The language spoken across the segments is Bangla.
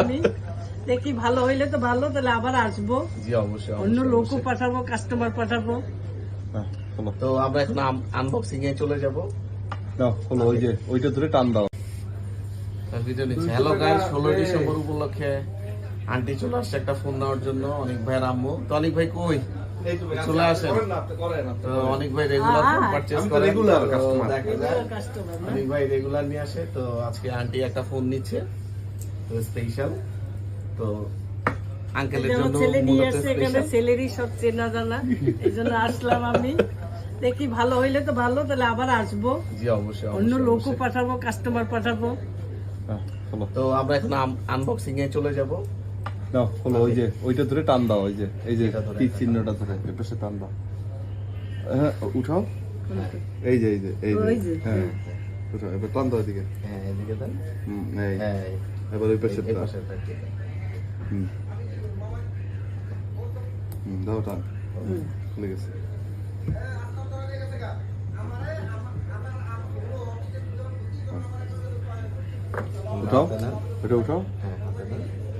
আমি। দেখি ভালো হইলে তো ভালো তাহলে আবার আসব। জি অবশ্যই অন্য লোকও পাঠাবো কাস্টমার পাঠাবো। হ্যাঁ, তো আমরা এখন আনবক্সিং এ চলে যাব। দাও ওই যে ওইটা ধরে টান দাও। হ্যালো গাইস ষোলো ডিসেম্বর উপলক্ষে আন্টি চলে আসছে একটা ফোন নেওয়ার জন্য অনেক ভাইয়ের আম্মু। তো অনেক ভাই কই? চলে আসেন। তো অনেক ভাই রেগুলার ফোন পারচেজ করে কাস্টমার অনেক ভাই রেগুলার নিয়ে আসে। তো আজকে আন্টি একটা ফোন নিচ্ছে। স্পেশাল তো আঙ্কেলের জন্য ছেলে নিয়ে আসছে এখানে ছেলেরই সব চেনা জানা এই জন্য আসলাম আমি। দেখি ভালো হইলে তো ভালো তাহলে আবার আসব। জি অবশ্যই অন্য লোকও পাঠাবো কাস্টমার পাঠাবো। হ্যাঁ, তো আমরা এখন আনবক্সিং এ চলে যাব। ওই যে ওইটা ধরে টান দাও ওই যে এই যে তীর চিহ্নটা ধরে। এর পাশে টান দাও। হ্যাঁ উঠাও। এই যে এই যে এই যে। হ্যাঁ উঠাও এবার টান দাও এদিকে। হ্যাঁ এদিকে দেন হুম, এই। হ্যাঁ এবার ওই পাশে এই পাশেরটা ঠিক আছে। হুম হুম দাও টান হুম। খুলে গেছে উঠাও। ওইটা উঠাও।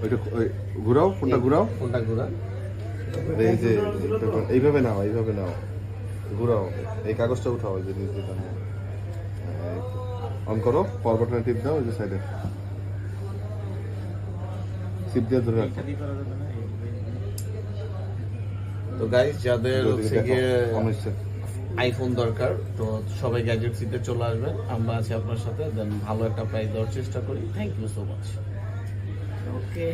ওইটা ওই ঘুরাও ফোনটা ঘুরাও ফোনটা ঘুরান এই যে এইভাবে নাও এইভাবে নাও ঘুরাও এই কাগজটা উঠাও এই যে তো। অন করো পাওয়ার বাটনে টিপ দাও ওই যে সাইডে সিপ দিয়ে ধরে রাখো। তো গাইস যাদের হচ্ছে গিয়ে আইফোন দরকার তো সবাই গ্যাজেট সিটে চলে আসবেন আমরা আছি আপনার সাথে দেন ভালো একটা প্রাইস দেওয়ার চেষ্টা করি। Thank you so much okay